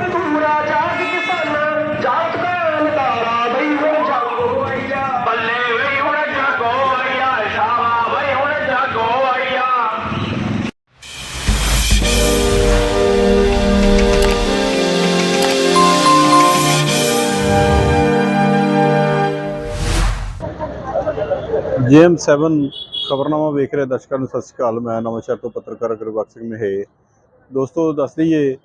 ਮਜ਼ਦੂਰਾ ਜਾਗ ਕਿਸਾਨਾਂ 7 ਖਬਰਨਾਮਾ ਵੇਖ ਰਹੇ ਦਰਸ਼ਕਾਂ ਨੂੰ ਸਤਿ ਸ਼੍ਰੀ ਅਕਾਲ। ਮੈਂ ਨਵਾਂਸ਼ਹਿਰ ਤੋਂ ਪੱਤਰਕਾਰ ਗੁਰਬਖਸ਼ ਸਿੰਘ ਮਹੇ। ਦੋਸਤੋ, ਦੱਸ ਦਈਏ,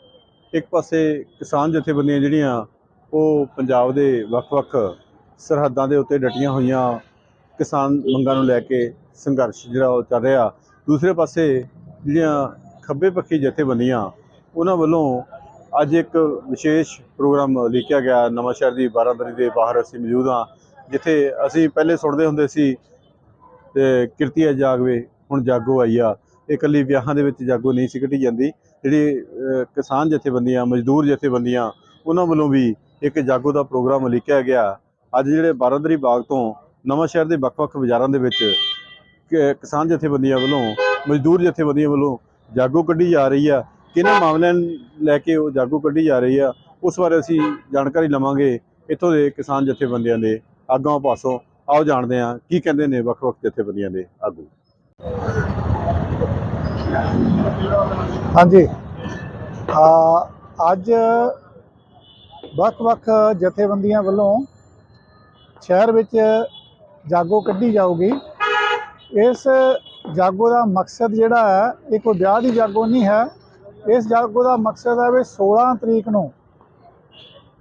ਇੱਕ ਪਾਸੇ ਕਿਸਾਨ ਜਥੇਬੰਦੀਆਂ ਜਿਹੜੀਆਂ, ਉਹ ਪੰਜਾਬ ਦੇ ਵੱਖ-ਵੱਖ ਸਰਹੱਦਾਂ ਦੇ ਉੱਤੇ ਡਟੀਆਂ ਹੋਈਆਂ ਕਿਸਾਨ ਮੰਗਾਂ ਨੂੰ ਲੈ ਕੇ ਸੰਘਰਸ਼ ਜਿਹੜਾ ਉਹ ਚੱਲ ਰਿਹਾ। ਦੂਸਰੇ ਪਾਸੇ ਜਿਹੜੀਆਂ ਖੱਬੇ ਪੱਖੀ ਜਥੇਬੰਦੀਆਂ, ਉਹਨਾਂ ਵੱਲੋਂ ਅੱਜ ਇੱਕ ਵਿਸ਼ੇਸ਼ ਪ੍ਰੋਗਰਾਮ ਲਿਖਿਆ ਗਿਆ। ਨਵਾਂਸ਼ਹਿਰ ਦੀ ਬਾਰਾਂਦਰੀ ਦੇ ਬਾਹਰ ਅਸੀਂ ਮੌਜੂਦ ਹਾਂ, ਜਿੱਥੇ ਅਸੀਂ ਪਹਿਲੇ ਸੁਣਦੇ ਹੁੰਦੇ ਸੀ ਤੇ ਕਿਰਤੀਆ ਜਾਗਵੇ ਹੁਣ ਜਾਗੋ ਆਈ ਆ। ਇਹ ਇਕੱਲੀ ਵਿਆਹਾਂ ਦੇ ਵਿੱਚ ਜਾਗੋ ਨਹੀਂ ਸੀ ਕੱਢੀ ਜਾਂਦੀ। ਜਿਹੜੀ ਕਿਸਾਨ ਜਥੇਬੰਦੀਆਂ, ਮਜ਼ਦੂਰ ਜਥੇਬੰਦੀਆਂ, ਉਹਨਾਂ ਵੱਲੋਂ ਵੀ ਇੱਕ ਜਾਗੋ ਦਾ ਪ੍ਰੋਗਰਾਮ ਲਿਖਿਆ ਗਿਆ। ਅੱਜ ਜਿਹੜੇ ਬਾਰਾਦਰੀ ਬਾਗ ਤੋਂ ਨਵਾਂ ਸ਼ਹਿਰ ਦੇ ਵੱਖ-ਵੱਖ ਬਾਜ਼ਾਰਾਂ ਦੇ ਵਿੱਚ ਕਿ- ਕਿਸਾਨ ਜਥੇਬੰਦੀਆਂ ਵੱਲੋਂ, ਮਜ਼ਦੂਰ ਜਥੇਬੰਦੀਆਂ ਵੱਲੋਂ ਜਾਗੋ ਕੱਢੀ ਜਾ ਰਹੀ ਆ। ਕਿਹਨਾਂ ਮਾਮਲਿਆਂ ਲੈ ਕੇ ਉਹ ਜਾਗੋ ਕੱਢੀ ਜਾ ਰਹੀ ਆ, ਉਸ ਬਾਰੇ ਅਸੀਂ ਜਾਣਕਾਰੀ ਲਵਾਂਗੇ ਇੱਥੋਂ ਦੇ ਕਿਸਾਨ ਜਥੇਬੰਦੀਆਂ ਦੇ ਆਗੂਆਂ ਪਾਸੋਂ। ਆਓ ਜਾਣਦੇ ਹਾਂ ਕੀ ਕਹਿੰਦੇ ਨੇ ਵੱਖ-ਵੱਖ ਜਥੇਬੰਦੀਆਂ ਦੇ ਆਗੂ। ਹਾਂਜੀ। ਆ, ਅੱਜ ਵੱਖ-ਵੱਖ ਜਥੇਬੰਦੀਆਂ ਵੱਲੋਂ ਸ਼ਹਿਰ ਵਿੱਚ ਜਾਗੋ ਕੱਢੀ ਜਾਊਗੀ। ਇਸ ਜਾਗੋ ਦਾ ਮਕਸਦ ਜਿਹੜਾ ਹੈ, ਇਹ ਕੋਈ ਵਿਆਹ ਦੀ ਜਾਗੋ ਨਹੀਂ ਹੈ। ਇਸ ਜਾਗੋ ਦਾ ਮਕਸਦ ਹੈ ਵੀ 16 ਤਰੀਕ ਨੂੰ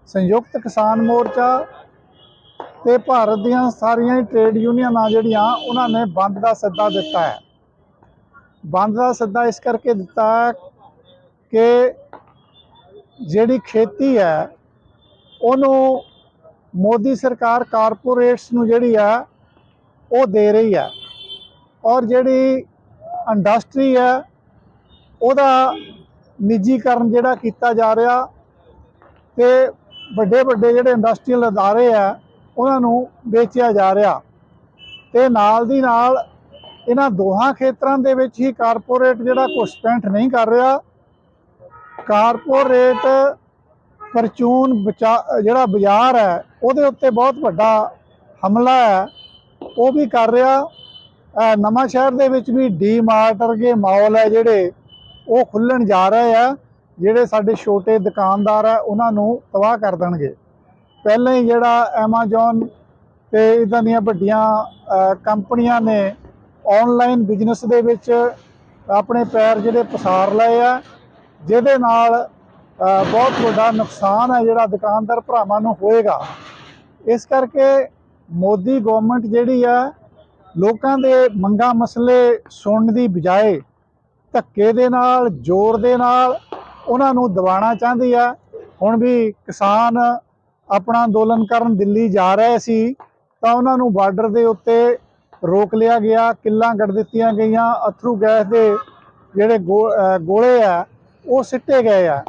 ਸੰਯੁਕਤ ਕਿਸਾਨ ਮੋਰਚਾ ਤੇ ਭਾਰਤ ਦੀਆਂ ਸਾਰੀਆਂ ਹੀ ਟ੍ਰੇਡ ਯੂਨੀਅਨਾਂ ਜਿਹੜੀਆਂ, ਉਹਨਾਂ ਨੇ ਬੰਦ ਦਾ ਸੱਦਾ ਦਿੱਤਾ ਹੈ। ਬੰਦ ਦਾ ਸੱਦਾ ਇਸ ਕਰਕੇ ਦਿੱਤਾ ਹੈ ਕਿ ਜਿਹੜੀ ਖੇਤੀ ਹੈ, ਉਹਨੂੰ ਮੋਦੀ ਸਰਕਾਰ ਕਾਰਪੋਰੇਟਸ ਨੂੰ ਜਿਹੜੀ ਹੈ, ਉਹ ਦੇ ਰਹੀ ਹੈ। ਔਰ ਜਿਹੜੀ ਇੰਡਸਟਰੀ ਹੈ, ਉਹਦਾ ਨਿੱਜੀਕਰਨ ਜਿਹੜਾ ਕੀਤਾ ਜਾ ਰਿਹਾ ਤੇ ਵੱਡੇ ਵੱਡੇ ਜਿਹੜੇ ਇੰਡਸਟਰੀਅਲ ਅਦਾਰੇ ਆ ਉਹਨਾਂ ਨੂੰ ਵੇਚਿਆ ਜਾ ਰਿਹਾ। ਤੇ ਨਾਲ ਦੀ ਨਾਲ ਇਹਨਾਂ ਦੋਹਾਂ ਖੇਤਰਾਂ ਦੇ ਵਿੱਚ ਹੀ ਕਾਰਪੋਰੇਟ ਜਿਹੜਾ ਘੁਸਪੈਂਠ ਨਹੀਂ ਕਰ ਰਿਹਾ, ਕਾਰਪੋਰੇਟ ਪਰਚੂਨ ਬਚਾ- ਜਿਹੜਾ ਬਾਜ਼ਾਰ ਹੈ, ਉਹਦੇ ਉੱਤੇ ਬਹੁਤ ਵੱਡਾ ਹਮਲਾ ਹੈ, ਉਹ ਵੀ ਕਰ ਰਿਹਾ। ਅਹ ਨਵਾਂ ਸ਼ਹਿਰ ਦੇ ਵਿੱਚ ਵੀ ਡੀਮਾਰਟ ਵਰਗੇ ਮਾਲ ਹੈ ਜਿਹੜੇ, ਉਹ ਖੁੱਲਣ ਜਾ ਰਹੇ ਆ, ਜਿਹੜੇ ਸਾਡੇ ਛੋਟੇ ਦੁਕਾਨਦਾਰ ਆ ਉਹਨਾਂ ਨੂੰ ਤਬਾਹ ਕਰ ਦੇਣਗੇ। ਪਹਿਲਾਂ ਹੀ ਜਿਹੜਾ ਐਮਾਜ਼ੋਨ ਤੇ ਇਦਾਂ ਦੀਆਂ ਵੱਡੀਆਂ ਕੰਪਨੀਆਂ ਨੇ ਆਨਲਾਈਨ ਬਿਜ਼ਨਸ ਦੇ ਵਿੱਚ ਆਪਣੇ ਪੈਰ ਜਿਹੜੇ ਪਸਾਰ ਲਏ ਆ, ਜਿਹਦੇ ਨਾਲ ਬਹੁਤ ਵੱਡਾ ਨੁਕਸਾਨ ਹੈ ਜਿਹੜਾ ਦੁਕਾਨਦਾਰ ਭਰਾਵਾਂ ਨੂੰ ਹੋਏਗਾ। ਇਸ ਕਰਕੇ ਮੋਦੀ ਗਵਰਨਮੈਂਟ ਜਿਹੜੀ ਆ, ਲੋਕਾਂ ਦੇ ਮੰਗਾਂ ਮਸਲੇ ਸੁਣਨ ਦੀ ਬਜਾਏ ਧੱਕੇ ਦੇ ਨਾਲ, ਜ਼ੋਰ ਦੇ ਨਾਲ ਉਹਨਾਂ ਨੂੰ ਦਬਾਉਣਾ ਚਾਹੁੰਦੀ ਆ। ਹੁਣ ਵੀ ਕਿਸਾਨ ਆਪਣਾ ਅੰਦੋਲਨ ਕਰਨ ਦਿੱਲੀ ਜਾ ਰਹੇ ਸੀ, ਤਾਂ ਉਹਨਾਂ ਨੂੰ ਬਾਰਡਰ ਦੇ ਉੱਤੇ ਰੋਕ ਲਿਆ ਗਿਆ, ਕਿੱਲਾਂ ਗੱਡ ਦਿੱਤੀਆਂ ਗਈਆਂ, ਅਥਰੂ ਗੈਸ ਦੇ ਜਿਹੜੇ ਗੋ- ਗੋਲੇ ਆ, ਉਹ ਸਿੱਟੇ ਗਏ ਆ।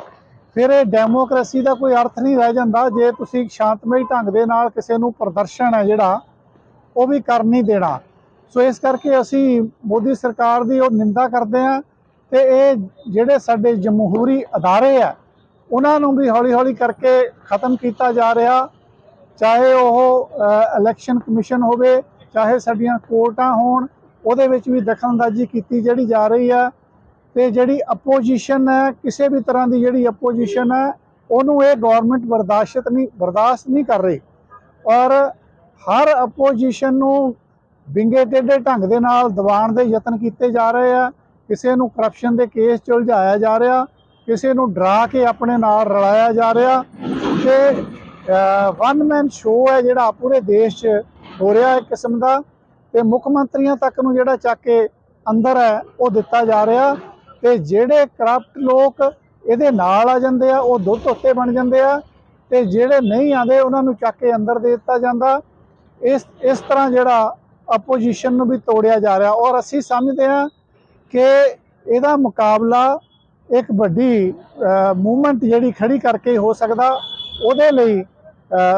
ਫਿਰ ਇਹ ਡੈਮੋਕ੍ਰੇਸੀ ਦਾ ਕੋਈ ਅਰਥ ਨਹੀਂ ਰਹਿ ਜਾਂਦਾ, ਜੇ ਤੁਸੀਂ ਸ਼ਾਂਤਮਈ ਢੰਗ ਦੇ ਨਾਲ ਕਿਸੇ ਨੂੰ ਪ੍ਰਦਰਸ਼ਨ ਹੈ ਜਿਹੜਾ, ਉਹ ਵੀ ਕਰ ਨਹੀਂ ਦੇਣਾ। ਸੋ ਇਸ ਕਰਕੇ ਅਸੀਂ ਮੋਦੀ ਸਰਕਾਰ ਦੀ ਉਹ ਨਿੰਦਾ ਕਰਦੇ ਹਾਂ, ਤੇ ਇਹ ਜਿਹੜੇ ਸਾਡੇ ਜਮਹੂਰੀ ਅਦਾਰੇ ਆ ਉਹਨਾਂ ਨੂੰ ਵੀ ਹੌਲੀ-ਹੌਲੀ ਕਰਕੇ ਖਤਮ ਕੀਤਾ ਜਾ ਰਿਹਾ। ਚਾਹੇ ਉਹ ਇਲੈਕਸ਼ਨ ਕਮਿਸ਼ਨ ਹੋਵੇ, ਚਾਹੇ ਸਾਡੀਆਂ ਕੋਰਟਾਂ ਹੋਣ, ਉਹਦੇ ਵਿੱਚ ਵੀ ਦਖਲਅੰਦਾਜ਼ੀ ਕੀਤੀ ਜਿਹੜੀ ਜਾ ਰਹੀ ਹੈ ਤੇ ਜਿਹੜੀ ਅਪੋਜੀਸ਼ਨ ਹੈ, ਕਿਸੇ ਵੀ ਤਰ੍ਹਾਂ ਦੀ ਜਿਹੜੀ ਅਪੋਜੀਸ਼ਨ ਹੈ, ਉਹਨੂੰ ਇਹ ਗਵਰਨਮੈਂਟ ਬਰਦਾਸ਼ਤ ਨਹੀਂ ਬਰਦਾਸ਼ਤ ਨਹੀਂ ਕਰ ਰਹੀ। ਔਰ ਹਰ ਅਪੋਜੀਸ਼ਨ ਨੂੰ ਵਿੰਗੇ ਟੇਢੇ ਢੰਗ ਦੇ ਨਾਲ ਦਬਾਉਣ ਦੇ ਯਤਨ ਕੀਤੇ ਜਾ ਰਹੇ ਆ। ਕਿਸੇ ਨੂੰ ਕਰਪਸ਼ਨ ਦੇ ਕੇਸ 'ਚ ਉਲਝਾਇਆ ਜਾ ਰਿਹਾ। ਕਿਸੇ ਨੂੰ ਡਰਾ ਕੇ ਆਪਣੇ ਨਾਲ ਰਲਾਇਆ ਜਾ ਰਿਹਾ ਤੇ ਵਨ ਮੈਨ ਸ਼ੋਅ ਹੈ ਜਿਹੜਾ ਪੂਰੇ ਦੇਸ਼ 'ਚ ਹੋ ਰਿਹਾ ਇੱਕ ਕਿਸਮ ਦਾ ਤੇ ਮੁੱਖ ਮੰਤਰੀਆਂ ਤੱਕ ਨੂੰ ਜਿਹੜਾ ਚੱਕ ਕੇ ਅੰਦਰ ਹੈ, ਉਹ ਦਿੱਤਾ ਜਾ ਰਿਹਾ ਤੇ ਜਿਹੜੇ ਕਰਪਟ ਲੋਕ ਇਹਦੇ ਨਾਲ ਆ ਜਾਂਦੇ ਆ, ਉਹ ਦੁੱਧ ਉੱਤੇ ਬਣ ਜਾਂਦੇ ਆ ਤੇ ਜਿਹੜੇ ਨਹੀਂ ਆਉਂਦੇ ਉਹਨਾਂ ਨੂੰ ਚੱਕ ਕੇ ਅੰਦਰ ਦੇ ਦਿੱਤਾ ਜਾਂਦਾ। ਇਸ ਇਸ ਤਰ੍ਹਾਂ ਜਿਹੜਾ ਆਪੋਜੀਸ਼ਨ ਨੂੰ ਵੀ ਤੋੜਿਆ ਜਾ ਰਿਹਾ ਔਰ ਅਸੀਂ ਸਮਝਦੇ ਹਾਂ ਕਿ ਇਹਦਾ ਮੁਕਾਬਲਾ ਇੱਕ ਵੱਡੀ ਮੂਵਮੈਂਟ ਜਿਹੜੀ ਖੜੀ ਕਰਕੇ ਹੋ ਸਕਦਾ, ਉਹਦੇ ਲਈ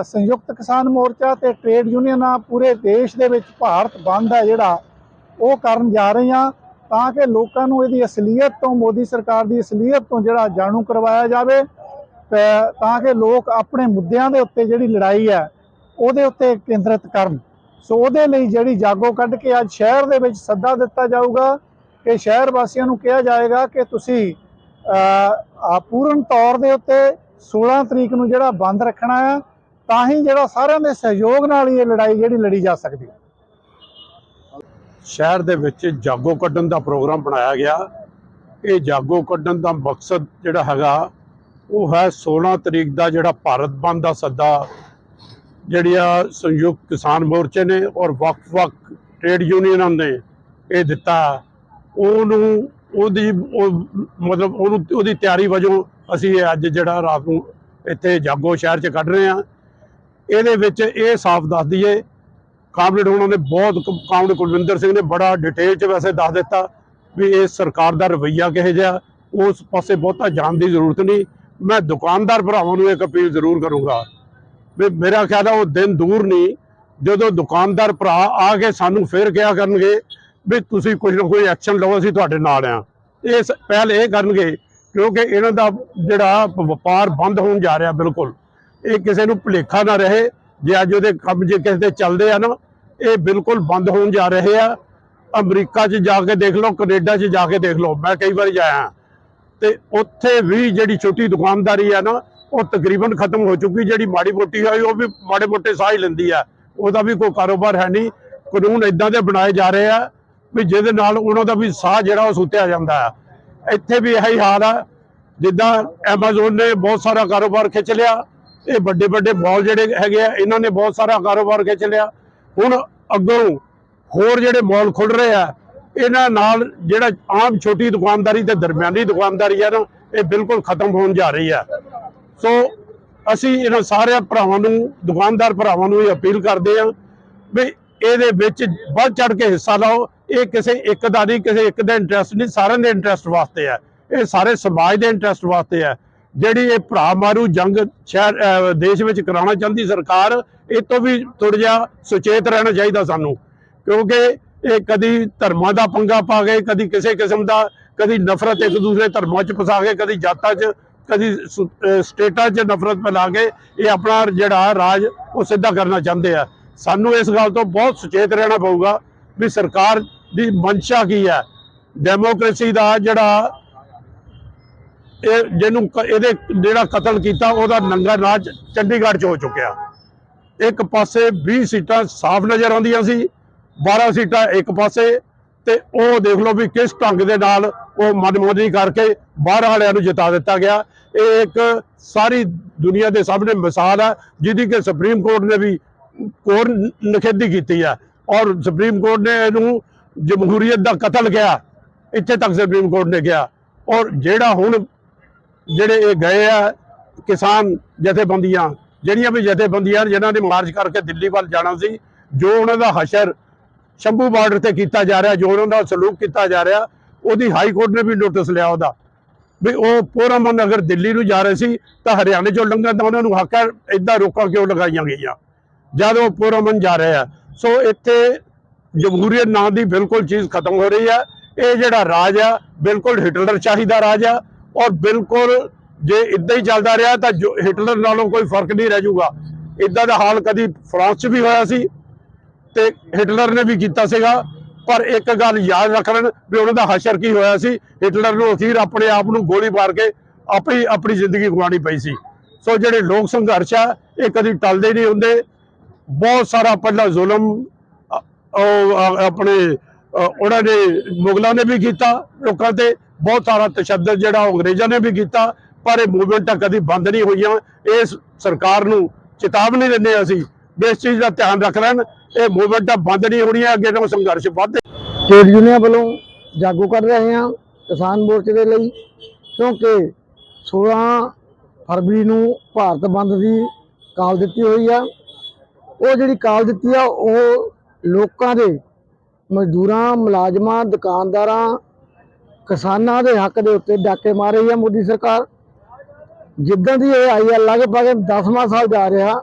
ਸੰਯੁਕਤ ਕਿਸਾਨ ਮੋਰਚਾ ਤੇ ਟ੍ਰੇਡ ਯੂਨੀਅਨਾਂ ਪੂਰੇ ਦੇਸ਼ ਦੇ ਵਿੱਚ ਭਾਰਤ ਬੰਦ ਹੈ ਜਿਹੜਾ, ਉਹ ਕਰਨ ਜਾ ਰਹੀਆਂ ਤਾਂ ਕਿ ਲੋਕਾਂ ਨੂੰ ਇਹਦੀ ਅਸਲੀਅਤ ਤੋਂ, ਮੋਦੀ ਸਰਕਾਰ ਦੀ ਅਸਲੀਅਤ ਤੋਂ ਜਿਹੜਾ ਜਾਣੂ ਕਰਵਾਇਆ ਜਾਵੇ, ਤਾਂ ਕਿ ਲੋਕ ਆਪਣੇ ਮੁੱਦਿਆਂ ਦੇ ਉੱਤੇ ਜਿਹੜੀ ਲੜਾਈ ਹੈ ਉਹਦੇ ਉੱਤੇ ਕੇਂਦਰਿਤ ਕਰਨ। ਸੋ ਉਹਦੇ ਲਈ ਜਿਹੜੀ ਜਾਗੋ ਕੱਢ ਕੇ ਅੱਜ ਸ਼ਹਿਰ ਦੇ ਵਿੱਚ ਸੱਦਾ ਦਿੱਤਾ ਜਾਊਗਾ, ਕਿ ਸ਼ਹਿਰ ਵਾਸੀਆਂ ਨੂੰ ਕਿਹਾ ਜਾਏਗਾ ਕਿ ਤੁਸੀਂ ਪੂਰਨ ਤੌਰ ਦੇ ਉੱਤੇ 16 ਤਰੀਕ ਨੂੰ ਜਿਹੜਾ ਬੰਦ ਰੱਖਣਾ ਆ, ਤਾਂ ਹੀ ਜਿਹੜਾ ਸਾਰਿਆਂ ਦੇ ਸਹਿਯੋਗ ਨਾਲ ਹੀ ਇਹ ਲੜਾਈ ਜਿਹੜੀ ਲੜੀ ਜਾ ਸਕਦੀ ਹੈ। ਸ਼ਹਿਰ ਦੇ ਵਿੱਚ ਜਾਗੋ ਕੱਢਣ ਦਾ ਪ੍ਰੋਗਰਾਮ ਬਣਾਇਆ ਗਿਆ। ਇਹ ਜਾਗੋ ਕੱਢਣ ਦਾ ਮਕਸਦ ਜਿਹੜਾ ਹੈਗਾ, ਉਹ ਹੈ 16 ਤਰੀਕ ਦਾ ਜਿਹੜਾ ਭਾਰਤ ਬੰਦ ਦਾ ਸੱਦਾ ਜਿਹੜੀਆਂ ਸੰਯੁਕਤ ਕਿਸਾਨ ਮੋਰਚੇ ਨੇ ਔਰ ਵੱਖ-ਵੱਖ ਟ੍ਰੇਡ ਯੂਨੀਅਨਾਂ ਨੇ ਇਹ ਦਿੱਤਾ। ਉਹਨੂੰ ਉਹਦੀ ਉਹ ਮਤਲਬ ਉਹਨੂੰ ਉਹਦੀ ਤਿਆਰੀ ਵਜੋਂ ਅਸੀਂ ਇਹ ਅੱਜ ਜਿਹੜਾ ਰਾਤ ਨੂੰ ਇੱਥੇ ਜਾਗੋ ਸ਼ਹਿਰ 'ਚ ਕੱਢ ਰਹੇ ਹਾਂ। ਇਹਦੇ ਵਿੱਚ ਇਹ ਸਾਫ਼ ਦੱਸ ਦਈਏ ਕਾਮਰੇਡ ਉਹਨਾਂ ਨੇ ਬਹੁਤ ਕਾਮਰੇਡ ਕੁਲਵਿੰਦਰ ਸਿੰਘ ਨੇ ਬੜਾ ਡਿਟੇਲ ਚ ਵੈਸੇ ਦੱਸ ਦਿੱਤਾ ਵੀ ਇਹ ਸਰਕਾਰ ਦਾ ਰਵੱਈਆ ਕਿਹੋ ਜਿਹਾ, ਉਸ ਪਾਸੇ ਬਹੁਤਾ ਜਾਣ ਦੀ ਜ਼ਰੂਰਤ ਨਹੀਂ। ਮੈਂ ਦੁਕਾਨਦਾਰ ਭਰਾਵਾਂ ਨੂੰ ਇੱਕ ਅਪੀਲ ਜ਼ਰੂਰ ਕਰੂੰਗਾ ਵੀ ਮੇਰਾ ਖਿਆਲ ਹੈ ਉਹ ਦਿਨ ਦੂਰ ਨਹੀਂ, ਜਦੋਂ ਦੁਕਾਨਦਾਰ ਭਰਾ ਆ ਕੇ ਸਾਨੂੰ ਫੇਰ ਕਿਹਾ ਕਰਨਗੇ ਵੀ ਤੁਸੀਂ ਕੁਝ ਨਾ ਕੋਈ ਐਕਸ਼ਨ ਲਓ ਅਸੀਂ ਤੁਹਾਡੇ ਨਾਲ ਆ। ਇਹ ਪਹਿਲ ਇਹ ਕਰਨਗੇ, ਕਿਉਂਕਿ ਇਹਨਾਂ ਦਾ ਜਿਹੜਾ ਵਪਾਰ ਬੰਦ ਹੋਣ ਜਾ ਰਿਹਾ ਬਿਲਕੁਲ। ਇਹ ਕਿਸੇ ਨੂੰ ਭੁਲੇਖਾ ਨਾ ਰਹੇ, ਜੇ ਅੱਜ ਉਹਦੇ ਕੰਮ ਜੇ ਕਿਸੇ ਦੇ ਚੱਲਦੇ ਆ ਨਾ, ਇਹ ਬਿਲਕੁਲ ਬੰਦ ਹੋਣ ਜਾ ਰਹੇ ਆ। ਅਮਰੀਕਾ 'ਚ ਜਾ ਕੇ ਦੇਖ ਲਓ, ਕੈਨੇਡਾ 'ਚ ਜਾ ਕੇ ਦੇਖ ਲਓ, ਮੈਂ ਕਈ ਵਾਰ ਜਾਇਆ ਤੇ ਉੱਥੇ ਵੀ ਜਿਹੜੀ ਛੋਟੀ ਦੁਕਾਨਦਾਰੀ ਆ ਨਾ, ਉਹ ਤਕਰੀਬਨ ਖਤਮ ਹੋ ਚੁੱਕੀ, ਜਿਹੜੀ ਮਾੜੀ ਮੋਟੀ ਹੋਈ ਉਹ ਵੀ ਮਾੜੇ ਮੋਟੇ ਸਾਹ ਹੀ ਲੈਂਦੀ ਆ। ਉਹਦਾ ਵੀ ਕੋਈ ਕਾਰੋਬਾਰ ਹੈ ਨਹੀਂ। ਕਾਨੂੰਨ ਇਦਾਂ ਦੇ ਬਣਾਏ ਜਾ ਰਹੇ ਆ। ਵੀ ਜਿਹਦੇ ਨਾਲ ਉਹਨਾਂ ਦਾ ਵੀ ਸਾਹ ਜਿਹੜਾ ਉਹ ਸੁੱਤਿਆ ਜਾਂਦਾ ਹੈ ਇੱਥੇ ਵੀ ਇਹੀ ਹਾਲ ਆ, ਜਿੱਦਾਂ ਐਮਾਜ਼ੋਨ ਨੇ ਬਹੁਤ ਸਾਰਾ ਕਾਰੋਬਾਰ ਖਿੱਚ ਲਿਆ, ਇਹ ਵੱਡੇ ਵੱਡੇ ਮਾਲ ਜਿਹੜੇ ਹੈਗੇ ਆ, ਇਹਨਾਂ ਨੇ ਬਹੁਤ ਸਾਰਾ ਕਾਰੋਬਾਰ ਖਿੱਚ ਲਿਆ। ਹੁਣ ਅੱਗੋਂ ਹੋਰ ਜਿਹੜੇ ਮਾਲ ਖੁੱਲ ਰਹੇ ਆ, ਇਹਨਾਂ ਨਾਲ ਜਿਹੜਾ ਆਮ ਛੋਟੀ ਦੁਕਾਨਦਾਰੀ ਤੇ ਦਰਮਿਆਨੀ ਦੁਕਾਨਦਾਰੀ ਆ ਨਾ, ਇਹ ਬਿਲਕੁਲ ਖਤਮ ਹੋਣ ਜਾ ਰਹੀ ਆ। ਸੋ ਅਸੀਂ ਇਹਨਾਂ ਸਾਰੇ ਭਰਾਵਾਂ ਨੂੰ, ਦੁਕਾਨਦਾਰ ਭਰਾਵਾਂ ਨੂੰ ਇਹ ਅਪੀਲ ਕਰਦੇ ਆ ਵੀ ਇਹਦੇ ਵਿੱਚ ਵੱਧ ਚੜ ਕੇ ਹਿੱਸਾ ਲਓ ਇਹ ਕਿਸੇ ਇੱਕ ਦਾ ਨਹੀਂ, ਕਿਸੇ ਇੱਕ ਦਾ ਇੰਟਰਸਟ ਨਹੀਂ, ਸਾਰਿਆਂ ਦੇ ਇੰਟਰਸਟ ਵਾਸਤੇ ਹੈ। ਇਹ ਸਾਰੇ ਸਮਾਜ ਦੇ ਇੰਟਰਸਟ ਵਾਸਤੇ ਹੈ। ਜਿਹੜੀ ਇਹ ਭਰਾ ਮਾਰੂ ਜੰਗ ਸ਼ਹਿਰ ਦੇਸ਼ ਵਿੱਚ ਕਰਾਉਣਾ ਚਾਹੁੰਦੀ ਸਰਕਾਰ, ਇਹ ਤੋਂ ਵੀ ਥੋੜਾ ਜਿਹਾ ਸੁਚੇਤ ਰਹਿਣਾ ਚਾਹੀਦਾ ਸਾਨੂੰ। ਕਿਉਂਕਿ ਇਹ ਕਦੀ ਧਰਮਾਂ ਦਾ ਪੰਗਾ ਪਾ ਗਏ ਕਦੀ ਕਿਸੇ ਕਿਸਮ ਦਾ, ਕਦੀ ਨਫ਼ਰਤ ਇੱਕ ਦੂਸਰੇ ਧਰਮਾਂ 'ਚ ਫਸਾ ਕੇ, ਕਦੀ ਜਾਤਾਂ 'ਚ, ਕਦੀ ਸਟੇਟਾਂ 'ਚ ਨਫ਼ਰਤ ਫੈਲਾ ਕੇ, ਇਹ ਆਪਣਾ ਜਿਹੜਾ ਰਾਜ, ਉਹ ਸਿੱਧਾ ਕਰਨਾ ਚਾਹੁੰਦੇ ਆ। ਸਾਨੂੰ ਇਸ ਗੱਲ ਤੋਂ ਬਹੁਤ ਸੁਚੇਤ ਰਹਿਣਾ ਪਊਗਾ ਵੀ ਸਰਕਾਰ ਦੀ ਮਨਸ਼ਾ ਕੀ ਹੈ? ਡੈਮੋਕ੍ਰੇਸੀ ਦਾ ਜਿਹੜਾ ਇਹ ਜਿਹਨੂੰ ਕ- ਇਹਦੇ ਜਿਹੜਾ ਕਤਲ ਕੀਤਾ, ਉਹਦਾ ਨੰਗਾ ਨਾਚ ਚੰਡੀਗੜ੍ਹ 'ਚ ਹੋ ਚੁੱਕਿਆ। ਇੱਕ ਪਾਸੇ 20 ਸੀਟਾਂ ਸਾਫ਼ ਨਜ਼ਰ ਆਉਂਦੀਆਂ ਸੀ 12 ਸੀਟਾਂ ਇੱਕ ਪਾਸੇ ਤੇ ਉਹ ਦੇਖ ਲਓ ਵੀ ਕਿਸ ਢੰਗ ਦੇ ਨਾਲ ਉਹ ਮਨਮੋਜ਼ੀ ਕਰਕੇ ਬਾਹਰ ਵਾਲਿਆਂ ਨੂੰ ਜਿਤਾ ਦਿੱਤਾ ਗਿਆ। ਇਹ ਇੱਕ ਸਾਰੀ ਦੁਨੀਆ ਦੇ ਸਾਹਮਣੇ ਮਿਸਾਲ ਹੈ, ਜਿਹਦੀ ਕਿ ਸੁਪਰੀਮ ਕੋਰਟ ਨੇ ਵੀ ਕੋਰ ਨਿਖੇਧੀ ਕੀਤੀ ਹੈ। ਔਰ ਸੁਪਰੀਮ ਕੋਰਟ ਨੇ ਇਹਨੂੰ ਜਮਹੂਰੀਅਤ ਦਾ ਕਤਲ ਕਿਹਾ ਇੱਥੇ ਤੱਕ ਸੁਪਰੀਮ ਕੋਰਟ ਨੇ ਕਿਹਾ ਔਰ ਜਿਹੜਾ ਹੁਣ ਜਿਹੜੇ ਇਹ ਗਏ ਆ ਕਿਸਾਨ ਜਥੇਬੰਦੀਆਂ, ਜਿਹੜੀਆਂ ਵੀ ਜਥੇਬੰਦੀਆਂ ਨੇ, ਜਿਨ੍ਹਾਂ ਨੇ ਮਾਰਚ ਕਰਕੇ ਦਿੱਲੀ ਵੱਲ ਜਾਣਾ ਸੀ, ਜੋ ਉਹਨਾਂ ਦਾ ਹਸ਼ਰ ਸ਼ੰਭੂ ਬਾਰਡਰ ਤੇ ਕੀਤਾ ਜਾ ਰਿਹਾ, ਜੋ ਉਹਨਾਂ ਦਾ ਸਲੂਕ ਕੀਤਾ ਜਾ ਰਿਹਾ, ਉਹਦੀ ਹਾਈ ਕੋਰਟ ਨੇ ਵੀ ਨੋਟਿਸ ਲਿਆ ਉਹਦਾ। ਵੀ ਉਹ ਪੋਰਾਮਨ ਅਗਰ ਦਿੱਲੀ ਨੂੰ ਜਾ ਰਹੇ ਸੀ, ਤਾਂ ਹਰਿਆਣੇ ਚੋਂ ਲੰਘਣ ਦਾ ਉਹਨਾਂ ਨੂੰ ਹੱਕ ਹੈ ਇਦਾਂ ਰੋਕਾਂ ਕਿਉਂ ਲਗਾਈਆਂ ਗਈਆਂ? ਜਦ ਉਹ ਪੋਰਾਮਨ ਜਾ ਰਿਹਾ ਸੋ ਇੱਥੇ ਜਮਹੂਰੀਅਤ ਨਾਂ ਦੀ ਬਿਲਕੁਲ ਚੀਜ਼ ਖਤਮ ਹੋ ਰਹੀ ਹੈ। ਇਹ ਜਿਹੜਾ ਰਾਜ ਆ ਬਿਲਕੁਲ ਹਿਟਲਰ ਸ਼ਾਹੀ ਦਾ ਰਾਜ ਆ ਔਰ ਬਿਲਕੁਲ ਜੇ ਇਦਾਂ ਹੀ ਚੱਲਦਾ ਰਿਹਾ ਤਾਂ ਜੋ ਹਿਟਲਰ ਨਾਲੋਂ ਕੋਈ ਫ਼ਰਕ ਨਹੀਂ ਰਹਿ ਜਾਊਗਾ। ਇਦਾਂ ਦਾ ਹਾਲ ਕਦੀ ਫਰਾਂਸ 'ਚ ਵੀ ਹੋਇਆ ਸੀ ਤੇ ਹਿਟਲਰ ਨੇ ਵੀ ਕੀਤਾ ਸੀਗਾ। ਪਰ ਇੱਕ ਗੱਲ ਯਾਦ ਰੱਖ ਲੈਣ ਵੀ ਉਹਨਾਂ ਦਾ ਹਸ਼ਰ ਕੀ ਹੋਇਆ ਸੀ। ਹਿਟਲਰ ਨੂੰ ਅਖੀਰ ਆਪਣੇ ਆਪ ਨੂੰ ਗੋਲੀ ਮਾਰ ਕੇ ਆਪੇ ਆਪਣੀ ਜ਼ਿੰਦਗੀ ਗਵਾਉਣੀ ਪਈ ਸੀ। ਸੋ ਜਿਹੜੇ ਲੋਕ ਸੰਘਰਸ਼ ਆ, ਇਹ ਕਦੀ ਟਲਦੇ ਨਹੀਂ ਹੁੰਦੇ। ਬਹੁਤ ਸਾਰਾ ਪਹਿਲਾਂ ਜ਼ੁਲਮ ਉਹ ਆਪਣੇ ਉਹਨਾਂ ਨੇ ਮੁਗਲਾਂ ਨੇ ਵੀ ਕੀਤਾ, ਲੋਕਾਂ ਤੇ ਬਹੁਤ ਸਾਰਾ ਤਸ਼ੱਦਦ ਜਿਹੜਾ ਉਹ ਅੰਗਰੇਜ਼ਾਂ ਨੇ ਵੀ ਕੀਤਾ, ਪਰ ਇਹ ਮੂਵਮੈਂਟਾਂ ਕਦੀ ਬੰਦ ਨਹੀਂ ਹੋਈਆਂ। ਇਸ ਸਰਕਾਰ ਨੂੰ ਚੇਤਾਵਨੀ ਦਿੰਦੇ ਅਸੀਂ ਵੀ ਇਸ ਚੀਜ਼ ਦਾ ਧਿਆਨ ਰੱਖ ਲੈਣ। ਇਹ ਮੂਵਮੈਂਟਾਂ ਬੰਦ ਨਹੀਂ ਹੋਣੀਆਂ ਅੱਗੇ ਤੋਂ ਸੰਘਰਸ਼ ਵੱਧ ਟ੍ਰੇਡ ਯੂਨੀਅਨ ਵੱਲੋਂ ਜਾਗੂ ਕਰ ਰਹੇ ਹਾਂ ਕਿਸਾਨ ਮੋਰਚੇ ਦੇ ਲਈ, ਕਿਉਂਕਿ 16 ਫਰਵਰੀ ਨੂੰ ਭਾਰਤ ਬੰਦ ਦੀ ਕਾਲ ਦਿੱਤੀ ਹੋਈ ਆ। ਉਹ ਜਿਹੜੀ ਕਾਲ ਦਿੱਤੀ ਆ, ਉਹ ਲੋਕਾਂ ਦੇ ਮਜ਼ਦੂਰਾਂ, ਮੁਲਾਜ਼ਮਾਂ, ਦੁਕਾਨਦਾਰਾਂ, ਕਿਸਾਨਾਂ ਦੇ ਹੱਕ ਦੇ ਉੱਤੇ ਡਾਕੇ ਮਾਰ ਰਹੀ ਆ ਮੋਦੀ ਸਰਕਾਰ। ਜਿੱਦਾਂ ਦੀ ਇਹ ਆਈ ਆ ਲਗਭਗ 10ਵਾਂ ਸਾਲ ਜਾ ਰਿਹਾ।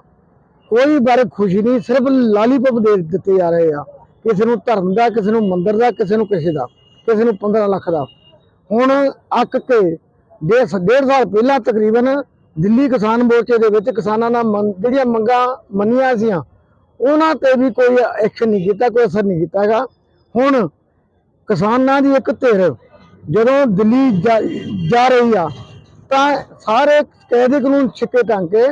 ਕੋਈ ਬਾਰੇ ਖੁਸ਼ੀ ਨਹੀਂ, ਸਿਰਫ ਲਾਲੀਪਪ ਦੇ ਦਿੱਤੇ ਜਾ ਰਹੇ ਆ। ਕਿਸੇ ਨੂੰ ਧਰਮ ਦਾ, ਕਿਸੇ ਨੂੰ ਮੰਦਰ ਦਾ, ਕਿਸੇ ਨੂੰ ਕਿਸੇ ਦਾ, ਕਿਸੇ ਨੂੰ 15 ਲੱਖ ਦਾ। ਹੁਣ ਅੱਕ ਕੇ ਡੇਢ ਡੇਢ ਸਾਲ ਪਹਿਲਾਂ ਤਕਰੀਬਨ ਦਿੱਲੀ ਕਿਸਾਨ ਮੋਰਚੇ ਦੇ ਵਿੱਚ ਕਿਸਾਨਾਂ ਨਾਲ ਮੰਗ- ਜਿਹੜੀਆਂ ਮੰਗਾਂ ਮੰਨੀਆਂ ਸੀਆਂ ਉਹਨਾਂ ਤੇ ਵੀ ਕੋਈ ਐਕਸ਼ਨ ਨਹੀਂ ਕੀਤਾ, ਕੋਈ ਅਸਰ ਨਹੀਂ ਕੀਤਾ ਹੈਗਾ। ਹੁਣ ਕਿਸਾਨਾਂ ਦੀ ਇੱਕ ਧਿਰ ਜਦੋਂ ਦਿੱਲੀ ਜਾ- ਜਾ ਰਹੀ ਆ, ਤਾਂ ਸਾਰੇ ਕਾਇਦੇ ਕਾਨੂੰਨ ਛਿੱਕੇ ਟੰਗ ਕੇ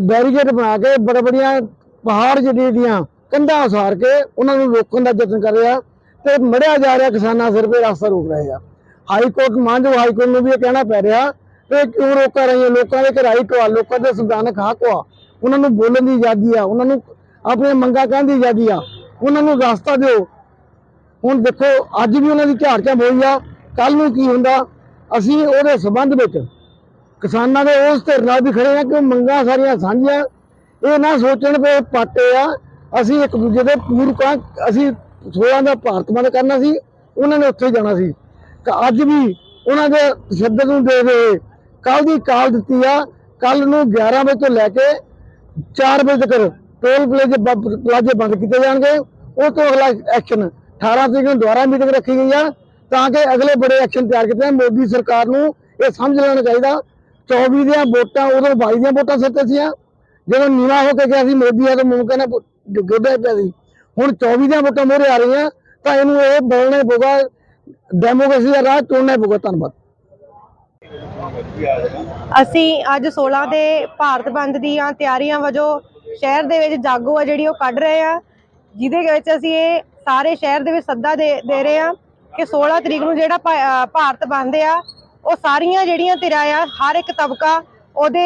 ਬੈਰੀਕੇਡ ਬਣਾ ਕੇ ਬੜੇ ਬੜੀਆਂ ਪਹਾੜ ਜਿਹੜੀ ਦੀਆਂ ਕੰਧਾਂ ਉਸਾਰ ਕੇ ਉਹਨਾਂ ਨੂੰ ਰੋਕਣ ਦਾ ਯਤਨ ਕਰ ਰਿਹਾ ਤੇ ਮੜਿਆ ਜਾ ਰਿਹਾ ਕਿਸਾਨਾਂ ਸਿਰ ਤੇ, ਰਸਤਾ ਰੋਕ ਰਹੇ ਆ। ਹਾਈ ਕੋਰਟ ਮਾਨਜੋ ਹਾਈ ਕੋਰਟ ਨੂੰ ਵੀ ਇਹ ਕਹਿਣਾ ਪੈ ਰਿਹਾ ਕਿ ਕਿਉਂ ਰੋਕਾ ਰਹੀ ਹੈ ਲੋਕਾਂ ਦੇ ਰਾਈਟ ਆ ਲੋਕਾਂ ਦੇ ਸੰਵਿਧਾਨਕ ਹੱਕ ਆ ਉਹਨਾਂ ਨੂੰ ਬੋਲਣ ਦੀ ਆਜ਼ਾਦੀ ਆ, ਉਹਨਾਂ ਨੂੰ ਆਪਣੀਆਂ ਮੰਗਾਂ ਕਹਿਣ ਦੀ ਆਜ਼ਾਦੀ ਆ, ਉਹਨਾਂ ਨੂੰ ਰਸਤਾ ਦਿਓ। ਹੁਣ ਦੇਖੋ, ਅੱਜ ਵੀ ਉਹਨਾਂ ਦੀ ਝਾੜ ਝਾੜ ਹੋਈ ਆ ਕੱਲ ਨੂੰ ਕੀ ਹੁੰਦਾ? ਅਸੀਂ ਉਹਦੇ ਸਬੰਧ ਵਿੱਚ ਕਿਸਾਨਾਂ ਦੇ ਉਸ ਧਿਰ ਨਾਲ ਵੀ ਖੜੇ ਆ ਕਿ ਮੰਗਾਂ ਸਾਰੀਆਂ ਸਾਂਝੀਆਂ, ਇਹ ਨਾ ਸੋਚਣ ਵੀ ਪਾਟੇ ਆ, ਅਸੀਂ ਇੱਕ ਦੂਜੇ ਦੇ ਪੂਰਕਾਂ, ਅਸੀਂ 16 ਦਾ ਭਾਰਤ ਬੰਦ ਕਰਨਾ ਸੀ, ਉਹਨਾਂ ਨੇ ਉੱਥੇ ਜਾਣਾ ਸੀ। ਅੱਜ ਵੀ ਉਹਨਾਂ ਦੇ ਤਸ਼ੱਦਦ ਨੂੰ ਦੇ ਰਹੇ ਕੱਲ ਦੀ ਕਾਲ ਦਿੱਤੀ ਆ ਕੱਲ ਨੂੰ 11 ਵਜੇ ਤੋਂ ਲੈ ਕੇ 4 ਵਜੇ ਤੱਕ ਟੋਲ ਪਲਾਜ਼ੇ ਬ- ਪਲਾਜ਼ੇ ਬੰਦ ਕੀਤੇ ਜਾਣਗੇ। ਉਹ ਤੋਂ ਅਗਲਾ ਐਕਸ਼ਨ 18 ਤਰੀਕ ਨੂੰ ਦੁਬਾਰਾ ਮੀਟਿੰਗ ਰੱਖੀ ਗਈ ਆ। ਤਾਂ ਕਿ ਅਗਲੇ ਬੜੇ ਐਕਸ਼ਨ ਤਿਆਰ ਕੀਤੇ ਮੋਦੀ ਸਰਕਾਰ ਨੂੰ ਇਹ ਸਮਝ ਲੈਣਾ ਚਾਹੀਦਾ। 24 ਦੀਆਂ ਵੋਟਾਂ, ਉਦੋਂ 22 ਦੀਆਂ ਵੋਟਾਂ ਸੱਤੇ ਸੀਆਂ। ਜਦੋਂ ਨੀਵਾ ਹੋ ਕੇ ਗਿਆ ਸੀ, ਮੋਦੀ ਆ ਤਾਂ ਮੁਮਕਿਨ ਹੈ ਗਿੱਧੇ ਪਿਆ ਸੀ। ਹੁਣ 24 ਦੀਆਂ ਵੋਟਾਂ ਮੋਰੇ ਆ ਰਹੀਆਂ, ਤਾਂ ਇਹਨੂੰ ਇਹ ਬੋਲਣਾ ਹੀ ਪਊਗਾ। ਡੈਮੋਕ੍ਰੇਸੀ ਦਾ ਰਾਹ ਚੁਣਨਾ ਹੀ ਪਊਗਾ। ਧੰਨਵਾਦ। ਅਸੀਂ ਅੱਜ 16 ਦੇ ਭਾਰਤ ਬੰਦ ਦੀਆਂ ਤਿਆਰੀਆਂ ਵਜੋਂ ਸ਼ਹਿਰ ਦੇ ਵਿੱਚ ਜਾਗੋ ਆ ਜਿਹੜੀ ਉਹ ਕੱਢ ਰਹੇ ਆ। ਜਿਹਦੇ ਵਿੱਚ ਅਸੀਂ ਇਹ ਸਾਰੇ ਸ਼ਹਿਰ ਦੇ ਵਿੱਚ ਸੱਦਾ ਦੇ ਦੇ ਰਹੇ ਆ ਕਿ 16 ਤਰੀਕ ਨੂੰ ਜਿਹੜਾ ਭਾਰਤ ਬੰਦ ਆ, ਉਹ ਸਾਰੀਆਂ ਜਿਹੜੀਆਂ ਧਿਰਾਂ ਆ, ਹਰ ਇੱਕ ਤਬਕਾ ਉਹਦੇ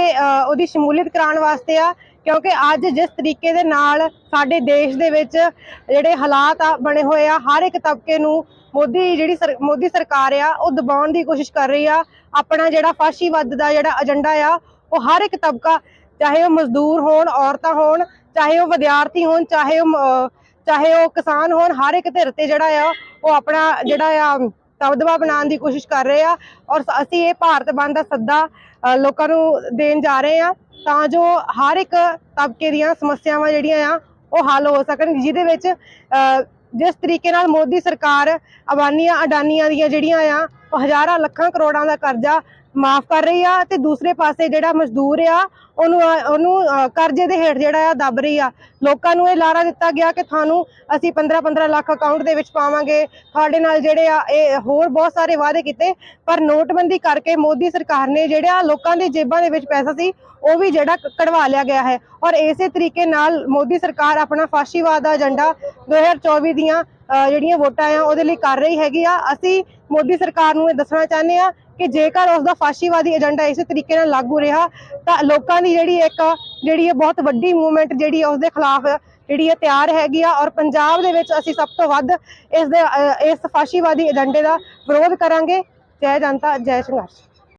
ਉਹਦੀ ਸ਼ਮੂਲੀਅਤ ਕਰਾਉਣ ਵਾਸਤੇ ਆ। ਕਿਉਂਕਿ ਅੱਜ ਜਿਸ ਤਰੀਕੇ ਦੇ ਨਾਲ ਸਾਡੇ ਦੇਸ਼ ਦੇ ਵਿੱਚ ਜਿਹੜੇ ਹਾਲਾਤ ਆ ਬਣੇ ਹੋਏ ਆ, ਹਰ ਇੱਕ ਤਬਕੇ ਨੂੰ ਮੋਦੀ ਜਿਹੜੀ ਸਰ- ਮੋਦੀ ਸਰਕਾਰ ਆ, ਉਹ ਦਬਾਉਣ ਦੀ ਕੋਸ਼ਿਸ਼ ਕਰ ਰਹੀ ਆ। ਆਪਣਾ ਜਿਹੜਾ ਫਾਸ਼ੀਵਾਦ ਦਾ ਜਿਹੜਾ ਏਜੰਡਾ ਆ, ਉਹ ਹਰ ਇੱਕ ਤਬਕਾ, ਚਾਹੇ ਉਹ ਮਜ਼ਦੂਰ ਹੋਣ, ਔਰਤਾਂ ਹੋਣ, ਚਾਹੇ ਉਹ ਵਿਦਿਆਰਥੀ ਹੋਣ, ਚਾਹੇ ਉਹ ਚਾਹੇ ਉਹ ਕਿਸਾਨ ਹੋਣ, ਹਰ ਇੱਕ ਧਿਰ ਤੇ ਜਿਹੜਾ ਆ, ਉਹ ਆਪਣਾ ਜਿਹੜਾ ਆ ਦਬਦਬਾ ਬਣਾਉਣ ਦੀ ਕੋਸ਼ਿਸ਼ ਕਰ ਰਹੇ ਆ। ਔਰ ਅਸੀਂ ਇਹ ਭਾਰਤ ਬੰਦ ਦਾ ਸੱਦਾ ਲੋਕਾਂ ਨੂੰ ਦੇਣ ਜਾ ਰਹੇ ਆ, ਤਾਂ ਜੋ ਹਰ ਇੱਕ ਤਬਕੇ ਦੀਆਂ ਸਮੱਸਿਆਵਾਂ ਜਿਹੜੀਆਂ ਆ, ਉਹ ਹੱਲ ਹੋ ਸਕਣ, ਜਿਹਦੇ ਵਿੱਚ ਜਿਸ ਤਰੀਕੇ ਨਾਲ ਮੋਦੀ ਸਰਕਾਰ ਅਬਾਨੀਆਂ, ਅਡਾਨੀਆਂ ਦੀਆਂ ਜਿਹੜੀਆਂ ਆ, ਉਹ ਹਜ਼ਾਰਾਂ ਲੱਖਾਂ ਕਰੋੜਾਂ ਦਾ ਕਰਜ਼ਾ ਮਾਫ ਕਰ ਰਹੀ ਆ ਤੇ ਦੂਸਰੇ ਪਾਸੇ ਜਿਹੜਾ ਮਜ਼ਦੂਰ ਆ ਉਹਨੂੰ ਉਹਨੂੰ ਕਰਜ਼ੇ ਦੇ ਹੇਠ ਜਿਹੜਾ ਆ ਦੱਬ ਰਹੀ ਆ। ਲੋਕਾਂ ਨੂੰ ਇਹ ਲਾਰਾ ਦਿੱਤਾ ਗਿਆ ਕਿ ਤੁਹਾਨੂੰ ਅਸੀਂ 15 15 ਲੱਖ ਅਕਾਊਂਟ ਦੇ ਵਿੱਚ ਪਾਵਾਂਗੇ। ਤੁਹਾਡੇ ਨਾਲ ਜਿਹੜੇ ਆ ਇਹ ਹੋਰ ਬਹੁਤ ਸਾਰੇ ਵਾਅਦੇ ਕੀਤੇ ਪਰ ਨੋਟਬੰਦੀ ਕਰਕੇ ਮੋਦੀ ਸਰਕਾਰ ਨੇ ਜਿਹੜਾ ਲੋਕਾਂ ਦੀ ਜੇਬਾਂ ਦੇ ਵਿੱਚ ਪੈਸਾ ਸੀ ਉਹ ਵੀ ਜਿਹੜਾ ਕਢਵਾ ਲਿਆ ਗਿਆ ਹੈ। ਔਰ ਇਸੇ ਤਰੀਕੇ ਨਾਲ ਮੋਦੀ ਸਰਕਾਰ ਆਪਣਾ ਫਾਸ਼ੀਵਾਦ ਦਾ ਏਜੰਡਾ 2024 ਦੀਆਂ ਅ, ਜਿਹੜੀਆਂ ਵੋਟਾਂ ਆ ਉਹਦੇ ਲਈ ਕਰ ਰਹੀ ਹੈਗੀ ਆ। ਅਸੀਂ ਮੋਦੀ ਸਰਕਾਰ ਨੂੰ ਇਹ ਦੱਸਣਾ ਚਾਹੁੰਦੇ ਆ ਕਿ ਜੇਕਰ ਉਸ ਦਾ ਫਾਸ਼ੀਵਾਦੀ ਏਜੰਡਾ ਇਸੇ ਤਰੀਕੇ ਨਾਲ ਲਾਗੂ ਰਿਹਾ, ਤਾਂ ਲੋਕਾਂ ਦੀ ਜਿਹੜੀ ਇੱਕ, ਜਿਹੜੀ ਇਹ ਬਹੁਤ ਵੱਡੀ ਮੂਵਮੈਂਟ ਜਿਹੜੀ ਉਸ ਦੇ ਖਿਲਾਫ ਜਿਹੜੀ ਇਹ ਤਿਆਰ ਹੈਗੀ ਆ ਔਰ ਪੰਜਾਬ ਦੇ ਵਿੱਚ ਅਸੀਂ ਸਭ ਤੋਂ ਵੱਧ ਇਸ ਦੇ ਇਸ ਫਾਸ਼ੀਵਾਦੀ ਏਜੰਡੇ ਦਾ ਵਿਰੋਧ ਕਰਾਂਗੇ। ਜੈ ਜਨਤਾ, ਜੈ ਸੰਘਰਸ਼।